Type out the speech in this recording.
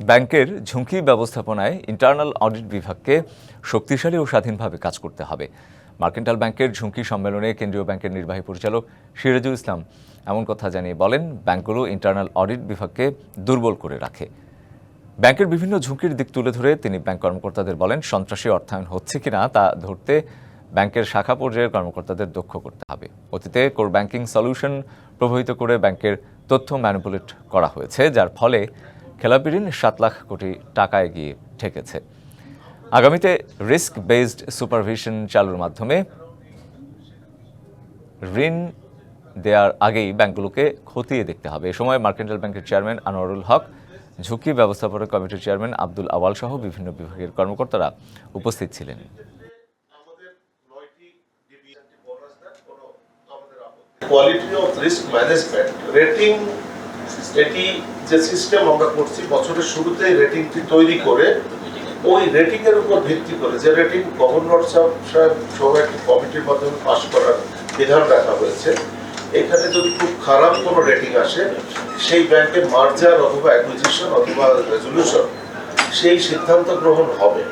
ব্যাংকের ঝুঁকি ব্যবস্থাপনায় ইন্টারনাল অডিট বিভাগকে শক্তিশালী ও স্বাধীনভাবে কাজ করতে হবে। মার্কেন্টাল ব্যাংকের ঝুঁকি সম্মেলনে কেন্দ্রীয় ব্যাংকের নির্বাহী পরিচালক সিরাজুল ইসলাম এমন কথা জানিয়ে বলেন, ব্যাংকগুলো ইন্টারনাল অডিট বিভাগকে দুর্বল করে রাখে। ব্যাংকের বিভিন্ন ঝুঁকির দিক তুলে ধরে তিনি ব্যাংক কর্মকর্তাদের বলেন, সন্ত্রাসী অর্থায়ন হচ্ছে কিনা তা ধরতে ব্যাংকের শাখা পর্যায়ের কর্মকর্তাদের দক্ষ করতে হবে। অতীতে কোর ব্যাংকিং সলিউশন প্রভাবিত করে ব্যাংকের তথ্য ম্যানিপুলেট করা হয়েছে, যার ফলে খেলাপি ঋণ সাত লাখ কোটি টাকা এগিয়ে ঠেকেছে। আগামীতে রিস্ক বেসড সুপারভিশন চালুর মাধ্যমে ঋণ দেওয়ার আগেই ব্যাংকগুলোকে খতিয়ে দেখতে হবে। এ সময় মার্কেন্টাল ব্যাংকের চেয়ারম্যান আনোয়ারুল হক, ঝুঁকি ব্যবস্থাপনা কমিটির চেয়ারম্যান আব্দুল আওয়াল সহ বিভিন্ন বিভাগের কর্মকর্তারা উপস্থিত ছিলেন। Quality of risk management rating এটি যে সিস্টেম আমরা করছি, বছরের শুরুতেই রেটিংটি তৈরি করে, ওই রেটিং এর উপর ভিত্তি করে, যে রেটিং গভর্নর সাহেব সহ একটি কমিটির মাধ্যমে পাশ করার বিধান রাখা হয়েছে। এখানে যদি খুব খারাপ কোনো রেটিং আসে, সেই ব্যাংকের মার্জার অথবা অ্যাকুইজিশন অথবা রেজলিউশন সেই সিদ্ধান্ত গ্রহণ হবে।